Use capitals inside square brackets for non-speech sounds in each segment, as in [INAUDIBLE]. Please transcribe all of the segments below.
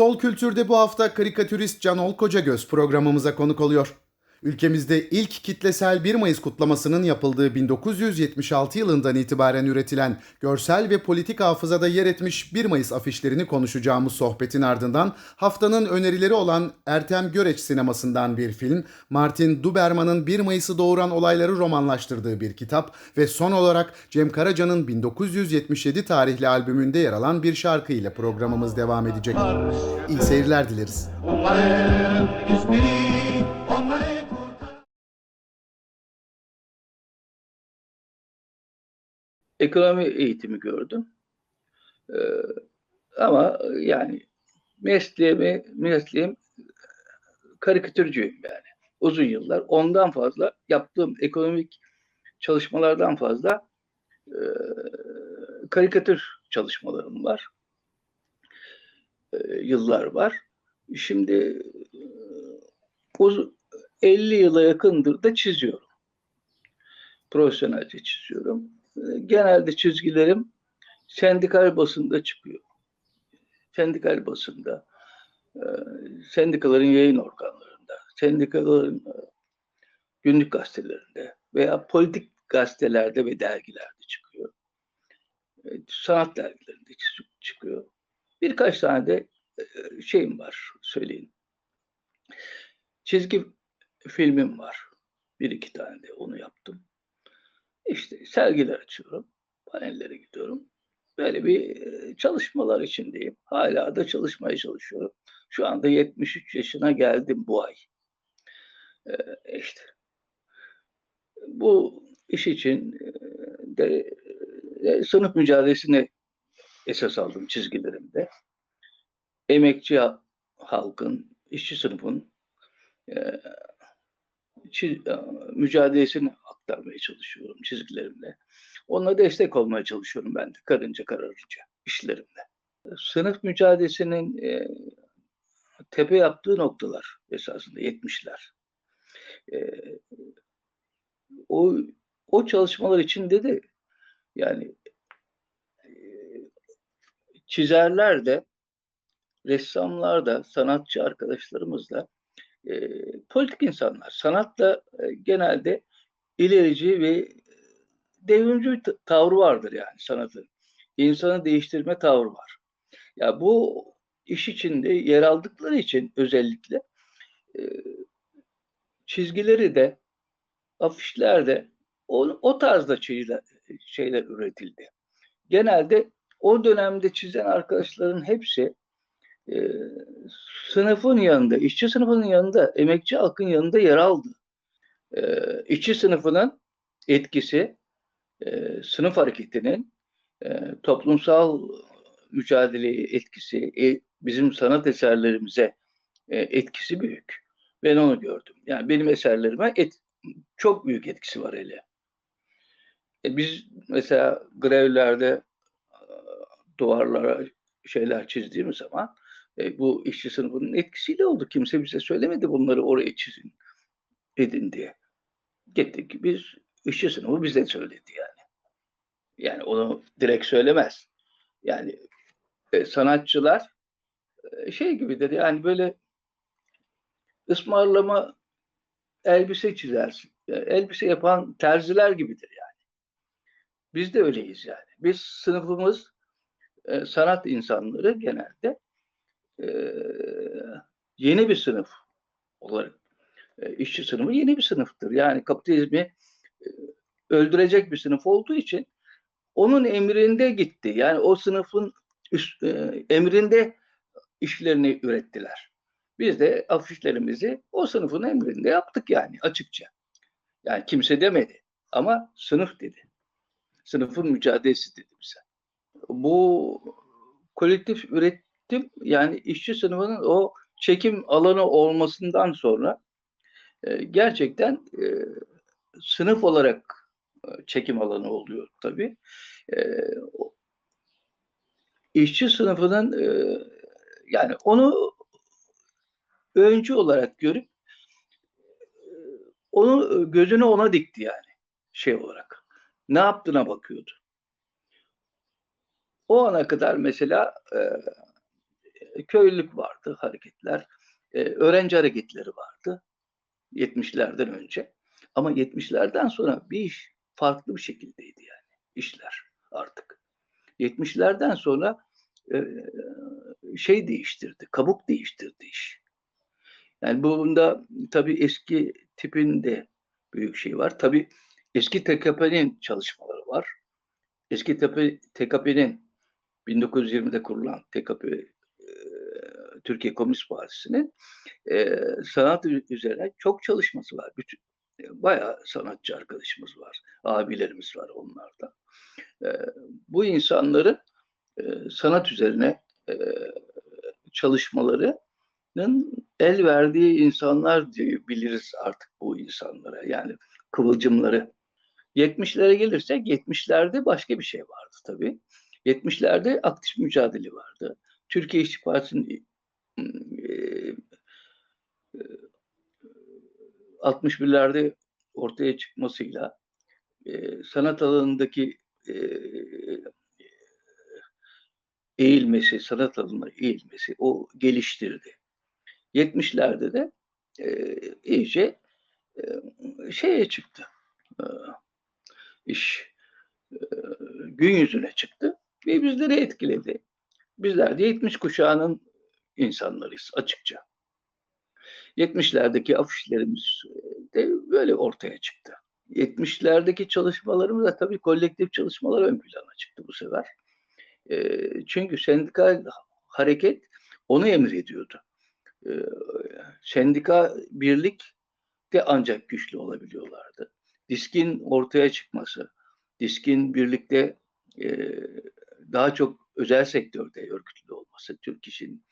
Sol Kültür'de bu hafta karikatürist Canol Kocagöz programımıza konuk oluyor. Ülkemizde ilk kitlesel 1 Mayıs kutlamasının yapıldığı 1976 yılından itibaren üretilen görsel ve politik hafızada yer etmiş 1 Mayıs afişlerini konuşacağımız sohbetin ardından haftanın önerileri olan Ertem Göreç sinemasından bir film, Martin Duberman'ın 1 Mayıs'ı doğuran olayları romanlaştırdığı bir kitap ve son olarak Cem Karaca'nın 1977 tarihli albümünde yer alan bir şarkı ile programımız devam edecek. İyi seyirler dileriz. Ekonomi eğitimi gördüm. Ee, ama yani mesleğimi, mesleğim karikatürcüyüm yani. Uzun yıllar. Ondan fazla yaptığım ekonomik çalışmalardan fazla e, karikatür çalışmalarım var. E, yıllar var. Şimdi e, uz- 50 yıla yakındır da çiziyorum. Profesyonelce çiziyorum genelde çizgilerim sendikal basında çıkıyor. Sendikal basında, e, sendikaların yayın organlarında, sendikaların e, günlük gazetelerinde veya politik gazetelerde ve dergilerde çıkıyor. E, Sanat dergilerinde çıkıyor. Birkaç tane de şeyim var söyleyeyim. Çizgi filmim var. Bir iki tane de onu yaptım. İşte sergiler açıyorum, panellere gidiyorum. Böyle bir çalışmalar içindeyim. Hala da çalışmaya çalışıyorum. Şu anda 73 yaşına geldim bu ay. Ee, işte bu iş için de e, sınıf mücadelesini esas aldım çizgilerimde. Emekçi ha- halkın, işçi sınıfın e, mücadelesini aktarmaya çalışıyorum çizgilerimle. Onlara destek olmaya çalışıyorum ben de karınca kararınca işlerimle. Sınıf mücadelesinin e, tepe yaptığı noktalar esasında 70'ler. E, o o çalışmalar içinde de yani e, çizerler de ressamlar da sanatçı arkadaşlarımız da e, politik insanlar. Sanatla e, genelde ilerici ve devrimci bir ta- tavrı vardır yani sanatın. İnsanı değiştirme tavrı var. Ya bu iş içinde yer aldıkları için özellikle e, çizgileri de afişler de o, o tarzda şeyler, şeyler üretildi. Genelde o dönemde çizen arkadaşların hepsi e, sınıfın yanında, işçi sınıfının yanında, emekçi halkın yanında yer aldı. E, işçi sınıfının etkisi, e, sınıf hareketinin e, toplumsal mücadeleye etkisi, e, bizim sanat eserlerimize e, etkisi büyük. Ben onu gördüm. Yani benim eserlerime et, çok büyük etkisi var hele. E, biz mesela grevlerde e, duvarlara şeyler çizdiğimiz zaman e, bu işçi sınıfının etkisiyle oldu. Kimse bize söylemedi bunları oraya çizin edin diye. Gittik biz işçi sınıfı bize söyledi yani. Yani onu direkt söylemez. Yani e, sanatçılar e, şey gibidir yani böyle ısmarlama elbise çizersin. E, elbise yapan terziler gibidir yani. Biz de öyleyiz yani. Biz sınıfımız e, sanat insanları genelde e, yeni bir sınıf olarak e, işçi sınıfı yeni bir sınıftır. Yani kapitalizmi e, öldürecek bir sınıf olduğu için onun emrinde gitti. Yani o sınıfın üst, e, emrinde işlerini ürettiler. Biz de afişlerimizi o sınıfın emrinde yaptık yani açıkça. Yani kimse demedi ama sınıf dedi. Sınıfın mücadelesi dedi bize. Bu kolektif üretim yani işçi sınıfının o çekim alanı olmasından sonra e, gerçekten e, sınıf olarak e, çekim alanı oluyor tabii. E, işçi sınıfının e, yani onu öncü olarak görüp e, onu gözünü ona dikti yani şey olarak. Ne yaptığına bakıyordu. O ana kadar mesela e, köylülük vardı, hareketler. E, öğrenci hareketleri vardı 70'lerden önce. Ama 70'lerden sonra bir iş farklı bir şekildeydi yani işler artık. 70'lerden sonra e, şey değiştirdi, kabuk değiştirdi iş. Yani bunda tabii eski tipin de büyük şey var. Tabii eski TKP'nin çalışmaları var. Eski TKP, TKP'nin 1920'de kurulan TKP Türkiye Komünist Partisi'nin e, sanat üzerine çok çalışması var. Bütün, e, bayağı sanatçı arkadaşımız var. Abilerimiz var onlarda. E, bu insanların e, sanat üzerine e, çalışmalarının el verdiği insanlar diye biliriz artık bu insanlara. Yani kıvılcımları. 70'lere gelirsek 70'lerde başka bir şey vardı tabii. 70'lerde aktif mücadele vardı. Türkiye İşçi Partisi'nin 61'lerde ortaya çıkmasıyla e, sanat alanındaki e, eğilmesi, sanat alanına eğilmesi o geliştirdi. 70'lerde de e, iyice şeye çıktı. İş gün yüzüne çıktı ve bizleri etkiledi. Bizler de 70 kuşağının insanlarıyız açıkça. 70'lerdeki afişlerimiz de böyle ortaya çıktı. 70'lerdeki çalışmalarımız da tabii kolektif çalışmalar ön plana çıktı bu sefer. E, çünkü sendikal hareket onu emrediyordu. E, sendika birlik de ancak güçlü olabiliyorlardı. Diskin ortaya çıkması, diskin birlikte e, daha çok özel sektörde örgütlü olması, Türk işin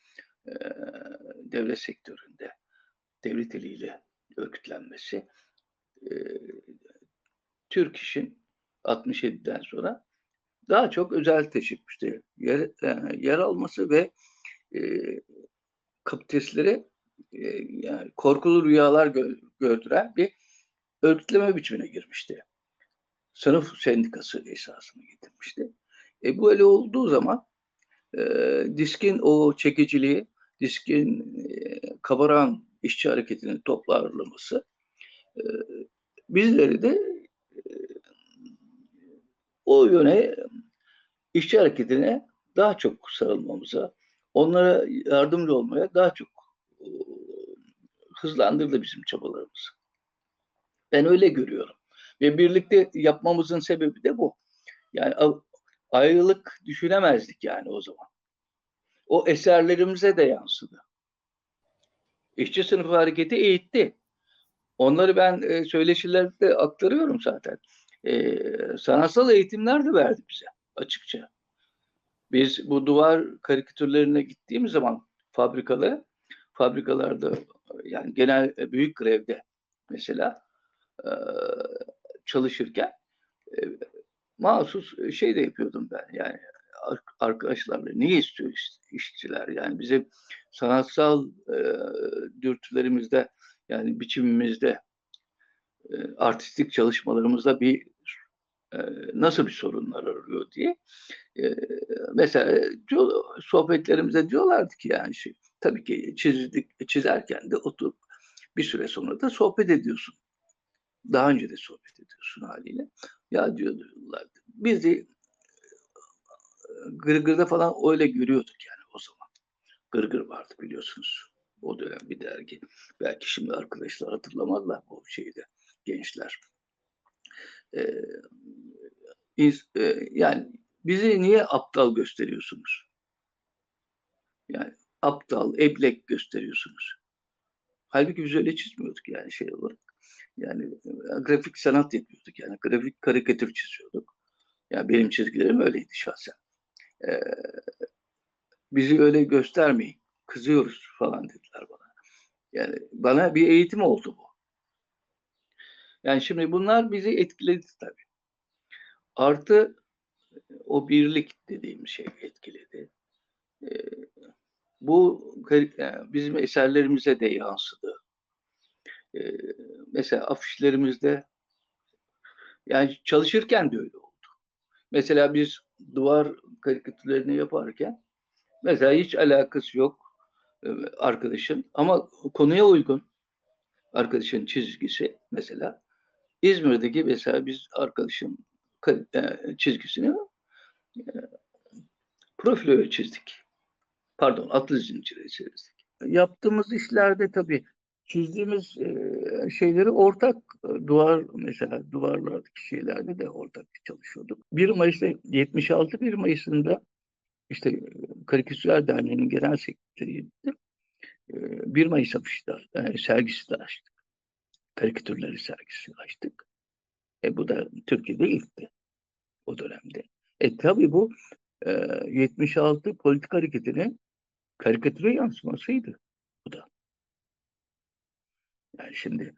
devlet sektöründe devlet eliyle örgütlenmesi, Türk işin 67'den sonra daha çok özel teşebbüste yer, yer alması ve e, kapitalistlere yani korkulu rüyalar gö gördüren bir örgütleme biçimine girmişti. Sınıf sendikası esasını getirmişti. E, bu öyle olduğu zaman e, diskin o çekiciliği, diskin kabaran işçi hareketinin toplarlaması bizleri de o yöne işçi hareketine daha çok sarılmamıza, onlara yardımcı olmaya daha çok hızlandırdı bizim çabalarımızı. Ben öyle görüyorum. Ve birlikte yapmamızın sebebi de bu. Yani ayrılık düşünemezdik yani o zaman. O eserlerimize de yansıdı. İşçi sınıfı hareketi eğitti. Onları ben e, söyleşilerde aktarıyorum zaten. E, sanatsal eğitimler de verdi bize açıkça. Biz bu duvar karikatürlerine gittiğimiz zaman fabrikalara, fabrikalarda yani genel e, büyük grevde mesela e, çalışırken e, mahsus şey de yapıyordum ben yani arkadaşlarla ne istiyor işçiler yani bizim sanatsal e, dürtülerimizde yani biçimimizde e, artistik çalışmalarımızda bir e, nasıl bir sorunlar arıyor diye e, mesela diyor, sohbetlerimizde diyorlardı ki yani şey, tabii ki çizdik, çizerken de oturup bir süre sonra da sohbet ediyorsun. Daha önce de sohbet ediyorsun haliyle. Ya diyorlar bizi Gırgır'da falan öyle görüyorduk yani o zaman. Gırgır vardı biliyorsunuz. O dönem bir dergi. Belki şimdi arkadaşlar hatırlamazlar bu şeyde gençler. Ee, e, yani bizi niye aptal gösteriyorsunuz? Yani aptal, eblek gösteriyorsunuz. Halbuki biz öyle çizmiyorduk yani şey olarak. Yani e, grafik sanat yapıyorduk yani grafik karikatür çiziyorduk. Yani benim çizgilerim öyleydi şahsen. Ee, bizi öyle göstermeyin, kızıyoruz falan dediler bana. Yani bana bir eğitim oldu bu. Yani şimdi bunlar bizi etkiledi tabii. Artı o birlik dediğim şey etkiledi. Ee, bu bizim eserlerimize de yansıdı. Ee, mesela afişlerimizde yani çalışırken de öyle oldu. Mesela biz duvar karikatürlerini yaparken Mesela hiç alakası yok e, arkadaşın ama konuya uygun arkadaşın çizgisi mesela İzmir'deki mesela biz arkadaşın ka- e, çizgisini e, profilo çizdik. Pardon atlı zinciri çizdik. Yaptığımız işlerde tabii çizdiğimiz şeyleri ortak duvar mesela duvarlardaki şeylerde de ortak çalışıyorduk. 1 Mayıs'ta 76 1 Mayıs'ında işte Karikatürler Derneği'nin genel sekreteriydi. E, 1 Mayıs afişte e, sergisi de açtık. Karikatürleri sergisi açtık. E bu da Türkiye'de ilkti o dönemde. E tabii bu e, 76 politik hareketinin karikatüre yansımasıydı. Yani şimdi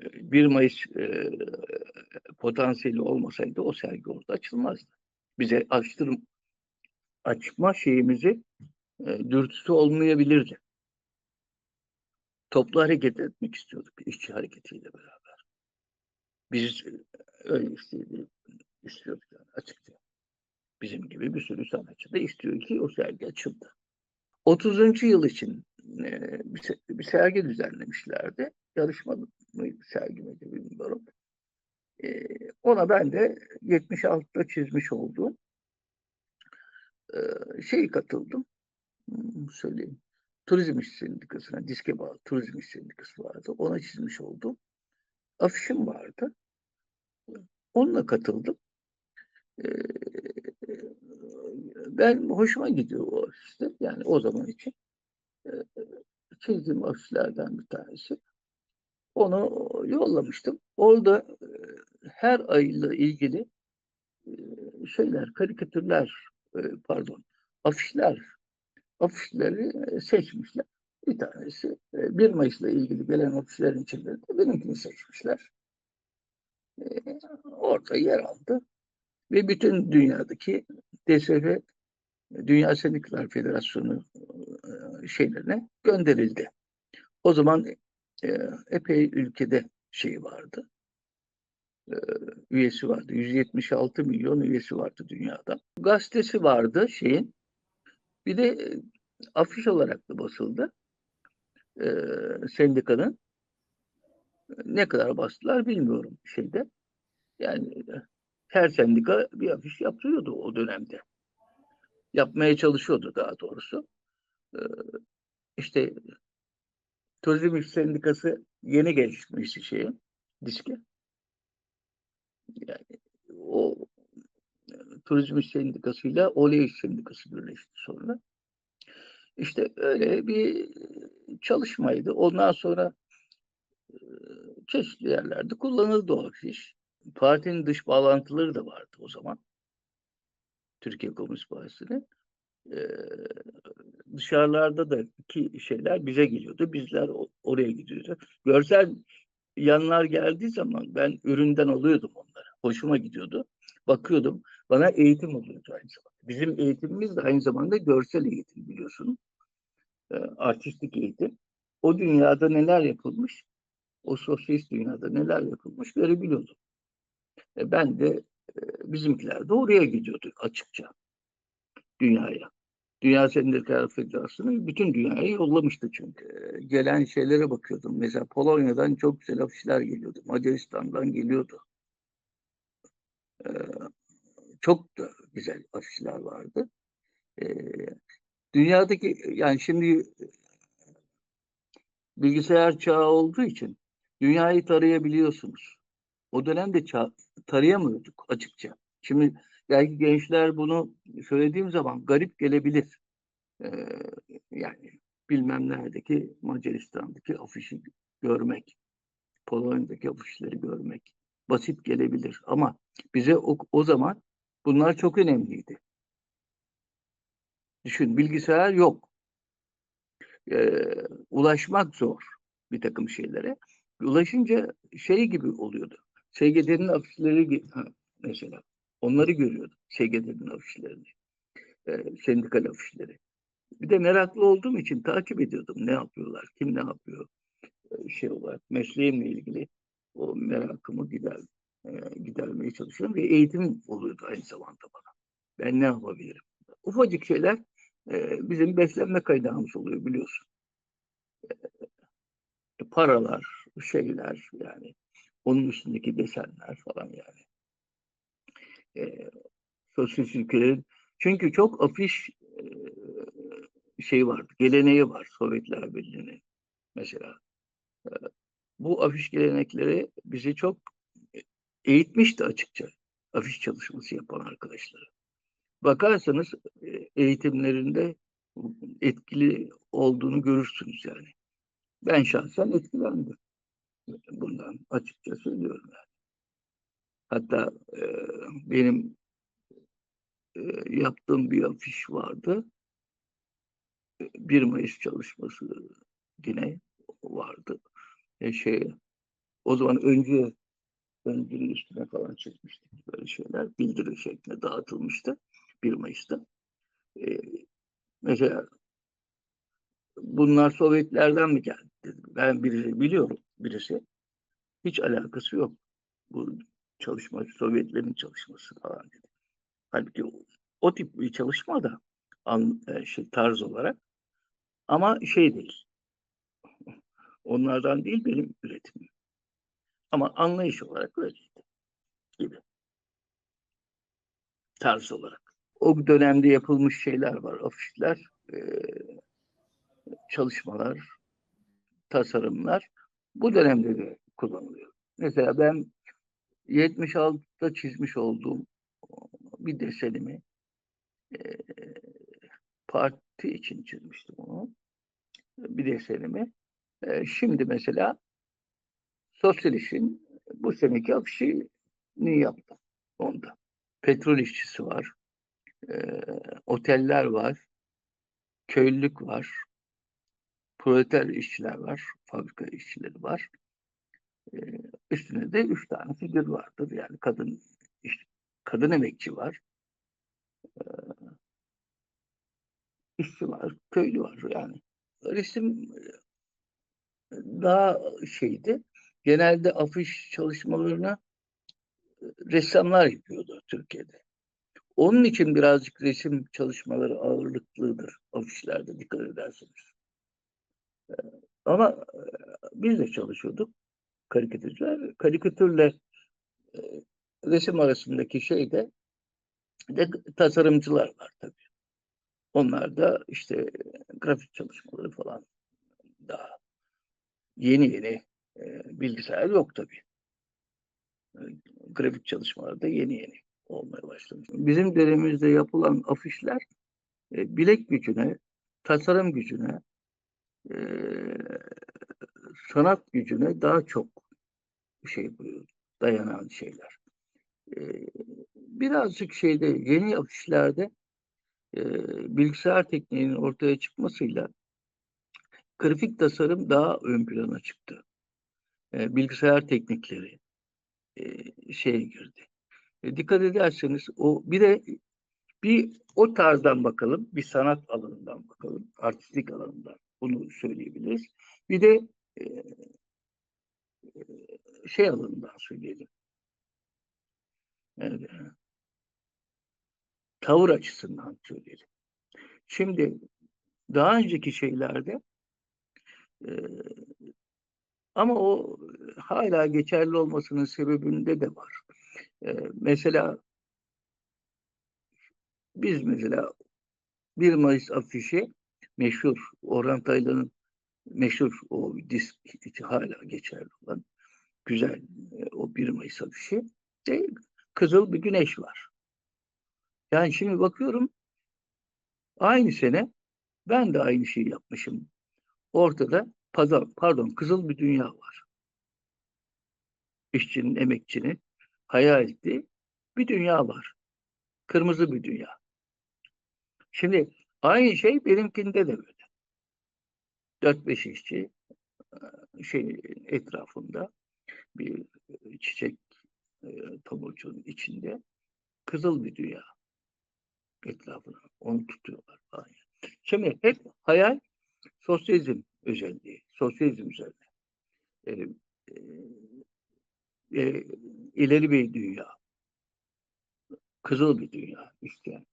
e, 1 Mayıs e, potansiyeli olmasaydı o sergi orada açılmazdı. Bize açtırım açma şeyimizi e, dürtüsü olmayabilirdi. Toplu hareket etmek istiyorduk işçi hareketiyle beraber. Biz e, öyle istedi, istiyorduk yani açıkça. Bizim gibi bir sürü sanatçı da istiyor ki o sergi açıldı. 30. yıl için e, bir, bir sergi düzenlemişlerdi. Yarışma mıydı, sergi miydi bilmiyorum. E, ona ben de 76'da çizmiş olduğum e, şey katıldım. Hmm, söyleyeyim. Turizm İş Sendikası'na, diske bağlı Turizm İş Sendikası vardı. Ona çizmiş oldum. Afişim vardı. Onunla katıldım. Ee, ben hoşuma gidiyor o afişler. Yani o zaman için e, çizdiğim afişlerden bir tanesi. Onu yollamıştım. Orada her ayla ilgili şeyler, karikatürler, pardon, afişler, afişleri seçmişler. Bir tanesi e, 1 Mayıs'la ilgili gelen afişlerin içinde de benimkini seçmişler. Orada yer aldı ve bütün dünyadaki DSF Dünya Sendikalar Federasyonu şeylerine gönderildi. O zaman e, epey ülkede şey vardı. E, üyesi vardı. 176 milyon üyesi vardı dünyada. Gazetesi vardı şeyin. Bir de e, afiş olarak da basıldı. E, sendikanın. Ne kadar bastılar bilmiyorum şeyde. Yani e, her sendika bir afiş yapıyordu o dönemde. Yapmaya çalışıyordu daha doğrusu. Ee, işte Turizm İş Sendikası yeni gelişmişti şeye, diske. Yani o Turizm İş Sendikası ile Oley İş Sendikası birleşti sonra. İşte öyle bir çalışmaydı. Ondan sonra çeşitli yerlerde kullanıldı o afiş. Partinin dış bağlantıları da vardı o zaman. Türkiye Komünist Partisi'nin. Dışarılarda da iki şeyler bize geliyordu. Bizler oraya gidiyordu. Görsel yanlar geldiği zaman ben üründen alıyordum onları. Hoşuma gidiyordu. Bakıyordum. Bana eğitim oluyordu aynı zamanda. Bizim eğitimimiz de aynı zamanda görsel eğitim biliyorsun. Artistik eğitim. O dünyada neler yapılmış, o sosyalist dünyada neler yapılmış görebiliyordum. E, ben de bizimkiler de oraya gidiyordu açıkça. Dünyaya. Dünya Sendikalar Federasyonu bütün dünyaya yollamıştı çünkü. Gelen şeylere bakıyordum. Mesela Polonya'dan çok güzel afişler geliyordu. Macaristan'dan geliyordu. E, Çok da güzel afişler vardı. E, Dünyadaki yani şimdi bilgisayar çağı olduğu için dünyayı tarayabiliyorsunuz. O dönemde tarayamıyorduk açıkça. Şimdi belki gençler bunu söylediğim zaman garip gelebilir. Ee, yani bilmem neredeki Macaristan'daki afişi görmek, Polonya'daki afişleri görmek basit gelebilir. Ama bize o, o zaman bunlar çok önemliydi. Düşün bilgisayar yok. Ee, ulaşmak zor bir takım şeylere. Ulaşınca şey gibi oluyordu. SGD'nin afişleri gi- ha, mesela onları görüyordum. SGD'nin afişlerini. E, sendikal afişleri. Bir de meraklı olduğum için takip ediyordum. Ne yapıyorlar? Kim ne yapıyor? E, şey olarak mesleğimle ilgili o merakımı gider, e, gidermeye çalışıyorum ve eğitim oluyordu aynı zamanda bana. Ben ne yapabilirim? Ufacık şeyler e, bizim beslenme kaynağımız oluyor biliyorsun. E, paralar, şeyler yani onun üstündeki desenler falan yani. E, sosyal ülkelerin çünkü çok afiş e, şey vardı, geleneği var Sovyetler Birliği'nin mesela. E, bu afiş gelenekleri bizi çok eğitmişti açıkça afiş çalışması yapan arkadaşları. Bakarsanız e, eğitimlerinde etkili olduğunu görürsünüz yani. Ben şahsen etkilendim. Bundan açıkça söylüyorum yani. Hatta e, benim e, yaptığım bir afiş vardı. E, 1 Mayıs çalışması yine vardı. E, şey, o zaman önce öncünün üstüne falan çekmiştik böyle şeyler. Bildiri şeklinde dağıtılmıştı 1 Mayıs'ta. E, mesela bunlar Sovyetlerden mi geldi? dedim. Ben birisi biliyorum birisi. Hiç alakası yok. Bu çalışma Sovyetlerin çalışması falan dedi. Halbuki o, o tip bir çalışma da an, e, şey, tarz olarak ama şey değil. [LAUGHS] Onlardan değil benim üretimim. Ama anlayış olarak öyleydi gibi. Tarz olarak. O dönemde yapılmış şeyler var, afişler, e, çalışmalar, tasarımlar bu dönemde de kullanılıyor. Mesela ben 76'da çizmiş olduğum bir desenimi e, parti için çizmiştim onu. Bir desenimi. E, şimdi mesela Sosyal işin bu seneki afişini yaptım onda. Petrol işçisi var. e, oteller var. Köylülük var. Proleter işçiler var. Fabrika işçileri var. E, üstüne de üç tane figür vardır. Yani kadın iş- kadın emekçi var. İşçi var. Köylü var yani. Resim daha şeydi. Genelde afiş çalışmalarını ressamlar yapıyordu Türkiye'de. Onun için birazcık resim çalışmaları ağırlıklıdır afişlerde dikkat ederseniz. E, Ama biz de çalışıyorduk karikatürcüler. Karikatürle e, resim arasındaki şey de, de tasarımcılar var tabii. Onlar da işte grafik çalışmaları falan daha yeni yeni e, bilgisayar yok tabii. E, grafik çalışmaları da yeni yeni olmaya başlamış. Bizim dönemimizde yapılan afişler e, bilek gücüne, tasarım gücüne, e, sanat gücüne daha çok şey yapıyor, dayanan şeyler. E, birazcık şeyde yeni afişlerde e, bilgisayar tekniğinin ortaya çıkmasıyla grafik tasarım daha ön plana çıktı. E, bilgisayar teknikleri e, şeye girdi. E, dikkat ederseniz o bir de bir o tarzdan bakalım, bir sanat alanından bakalım, artistik alanından bunu söyleyebiliriz. Bir de e, şey alanından söyleyelim. Tavır açısından söyleyelim. Şimdi daha önceki şeylerde e, ama o hala geçerli olmasının sebebinde de var. E, mesela biz mesela 1 Mayıs afişi meşhur Orhan Taylan'ın meşhur o disk hala geçerli olan güzel e, o 1 Mayıs afişi de kızıl bir güneş var. Yani şimdi bakıyorum aynı sene ben de aynı şeyi yapmışım. Ortada pardon, pardon kızıl bir dünya var. İşçinin, emekçinin hayal ettiği bir dünya var. Kırmızı bir dünya. Şimdi aynı şey benimkinde de böyle. 4-5 işçi e, şey etrafında bir çiçek e, tomurcuğun içinde kızıl bir dünya etrafına onu tutuyorlar falan. Şimdi hep hayal sosyalizm özelliği, sosyalizm üzerine. E, e, e, ileri bir dünya, kızıl bir dünya isteyen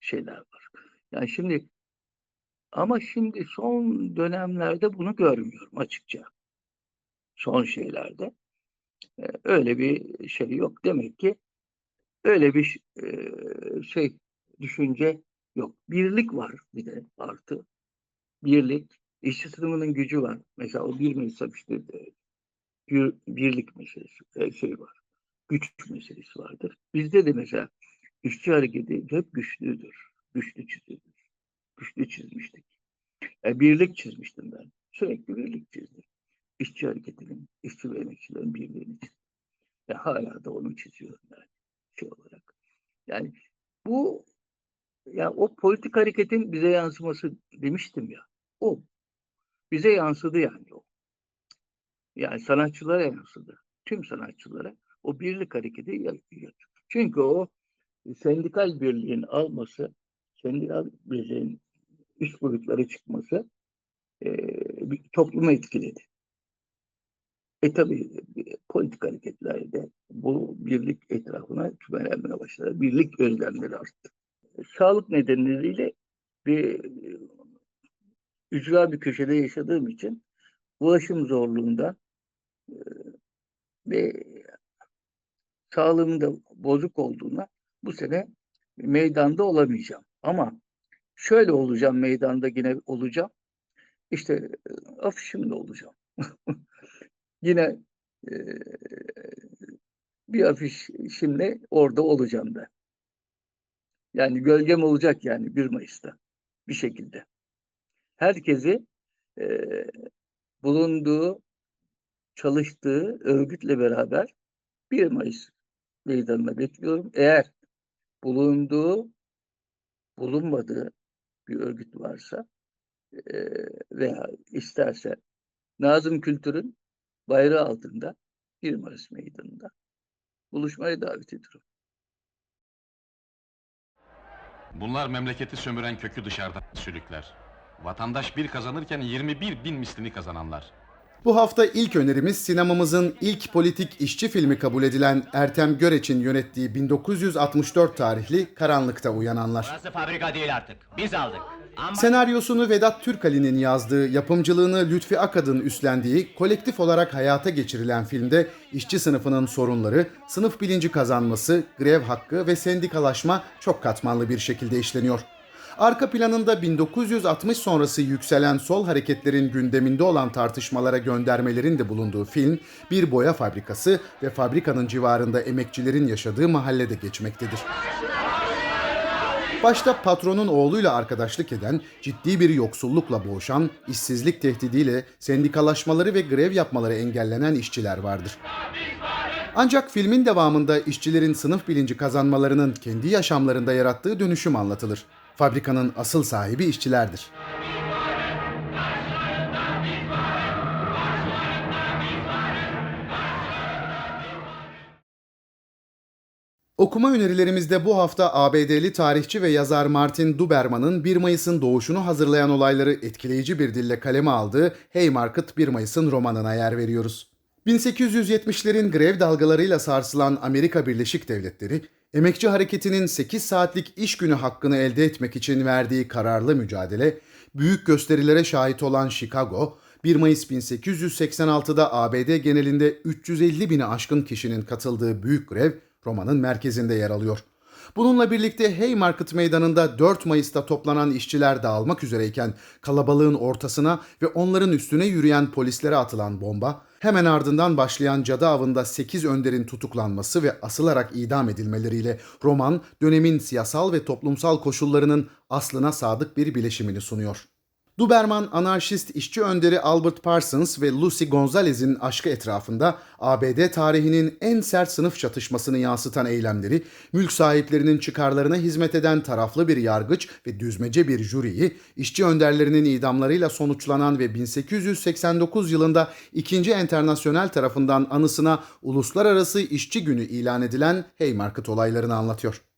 şeyler var. Yani şimdi Ama şimdi son dönemlerde bunu görmüyorum açıkça. Son şeylerde. Ee, öyle bir şey yok. Demek ki öyle bir e, şey düşünce yok. Birlik var bir de artı. Birlik. İşçi sınıfının gücü var. Mesela o bir mesela işte e, bir, birlik meselesi e, şey var. Güç meselesi vardır. Bizde de mesela işçi hareketi hep güçlüdür. Güçlü çizilir. Güçlü çizmiştik. E, birlik çizmiştim ben. Sürekli birlik çizdim. İşçi hareketinin, işçi ve emekçilerin birliğini çizdim. Ve hala da onu çiziyorum yani şey olarak. Yani bu ya o politik hareketin bize yansıması demiştim ya. O bize yansıdı yani o. Yani sanatçılara yansıdı. Tüm sanatçılara o birlik hareketi yapıyor. Çünkü o sendikal birliğin alması, sendikal birliğin üst boyutlara çıkması e, bir toplumu etkiledi. E tabi politik hareketlerde bu birlik etrafına kümelenmeye başladı. Birlik özlemleri arttı. Sağlık nedeniyle bir ücra bir köşede yaşadığım için ulaşım zorluğunda e, ve sağlığımın da bozuk olduğuna bu sene meydanda olamayacağım. Ama şöyle olacağım meydanda yine olacağım. İşte e, afişimde olacağım. [LAUGHS] yine e, bir afiş şimdi orada olacağım ben. Yani gölgem olacak yani 1 Mayıs'ta bir şekilde. Herkesi e, bulunduğu, çalıştığı örgütle beraber 1 Mayıs meydanına bekliyorum. Eğer bulunduğu, bulunmadığı bir örgüt varsa e, veya isterse Nazım Kültür'ün bayrağı altında 1 Mayıs meydanında buluşmaya davet ediyorum. Bunlar memleketi sömüren kökü dışarıdan sülükler. Vatandaş bir kazanırken 21 bin mislini kazananlar. Bu hafta ilk önerimiz sinemamızın ilk politik işçi filmi kabul edilen Ertem Göreç'in yönettiği 1964 tarihli Karanlıkta Uyananlar. Burası fabrika değil artık. Biz aldık. Ama Senaryosunu Vedat Türkali'nin yazdığı, yapımcılığını Lütfi Akad'ın üstlendiği, kolektif olarak hayata geçirilen filmde işçi sınıfının sorunları, sınıf bilinci kazanması, grev hakkı ve sendikalaşma çok katmanlı bir şekilde işleniyor. Arka planında 1960 sonrası yükselen sol hareketlerin gündeminde olan tartışmalara göndermelerin de bulunduğu film, bir boya fabrikası ve fabrikanın civarında emekçilerin yaşadığı mahallede geçmektedir. Başta patronun oğluyla arkadaşlık eden, ciddi bir yoksullukla boğuşan, işsizlik tehdidiyle sendikalaşmaları ve grev yapmaları engellenen işçiler vardır. Ancak filmin devamında işçilerin sınıf bilinci kazanmalarının kendi yaşamlarında yarattığı dönüşüm anlatılır. Fabrikanın asıl sahibi işçilerdir. Okuma önerilerimizde bu hafta ABD'li tarihçi ve yazar Martin Duberman'ın 1 Mayıs'ın doğuşunu hazırlayan olayları etkileyici bir dille kaleme aldığı Haymarket 1 Mayıs'ın romanına yer veriyoruz. 1870'lerin grev dalgalarıyla sarsılan Amerika Birleşik Devletleri, emekçi hareketinin 8 saatlik iş günü hakkını elde etmek için verdiği kararlı mücadele, büyük gösterilere şahit olan Chicago, 1 Mayıs 1886'da ABD genelinde 350 bini aşkın kişinin katıldığı büyük grev romanın merkezinde yer alıyor. Bununla birlikte Haymarket Meydanı'nda 4 Mayıs'ta toplanan işçiler dağılmak üzereyken kalabalığın ortasına ve onların üstüne yürüyen polislere atılan bomba, hemen ardından başlayan cadı avında 8 önderin tutuklanması ve asılarak idam edilmeleriyle roman dönemin siyasal ve toplumsal koşullarının aslına sadık bir bileşimini sunuyor. Duberman, anarşist işçi önderi Albert Parsons ve Lucy Gonzalez'in aşkı etrafında ABD tarihinin en sert sınıf çatışmasını yansıtan eylemleri, mülk sahiplerinin çıkarlarına hizmet eden taraflı bir yargıç ve düzmece bir jüriyi, işçi önderlerinin idamlarıyla sonuçlanan ve 1889 yılında 2. Enternasyonel tarafından anısına Uluslararası İşçi Günü ilan edilen Haymarket olaylarını anlatıyor.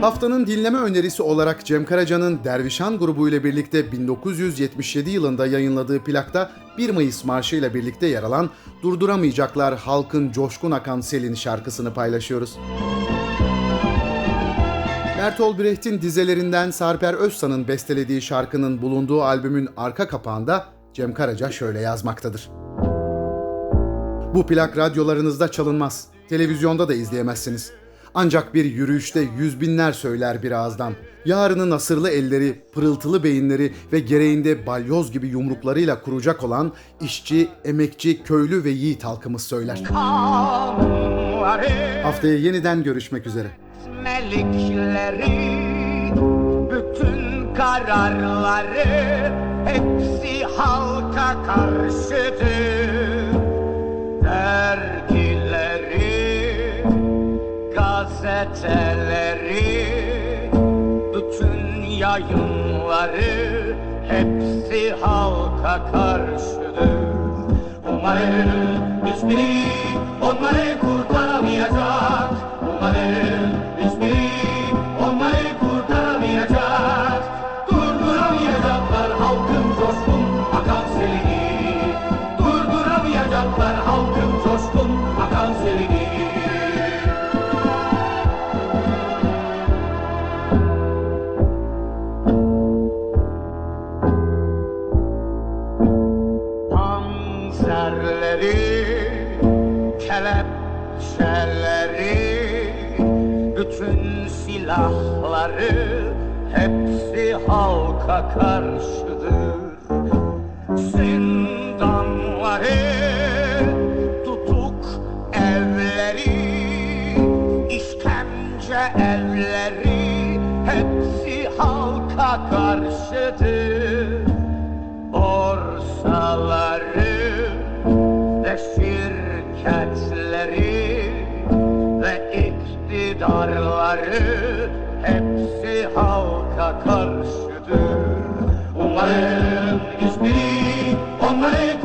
Haftanın dinleme önerisi olarak Cem Karaca'nın Dervişan grubu ile birlikte 1977 yılında yayınladığı plakta 1 Mayıs Marşı ile birlikte yer alan Durduramayacaklar Halkın Coşkun Akan Selin şarkısını paylaşıyoruz. Bertolt Brecht'in dizelerinden Sarper Özsan'ın bestelediği şarkının bulunduğu albümün arka kapağında Cem Karaca şöyle yazmaktadır. Bu plak radyolarınızda çalınmaz, televizyonda da izleyemezsiniz. Ancak bir yürüyüşte yüz binler söyler bir ağızdan. Yarının asırlı elleri, pırıltılı beyinleri ve gereğinde balyoz gibi yumruklarıyla kuracak olan işçi, emekçi, köylü ve yiğit halkımız söyler. Haftaya yeniden görüşmek üzere. Bütün kararları hepsi halka karşıdır dergileri gazeteleri bütün yayınları hepsi halka karşıdır Umarım hiçbiri onları kurtaramayacak. Umarım halka karşıdır. Zindanları, tutuk evleri, işkence evleri hepsi halka karşıdır borsaları ve şirketleri ve iktidarları hepsi halka Onları istedi, onları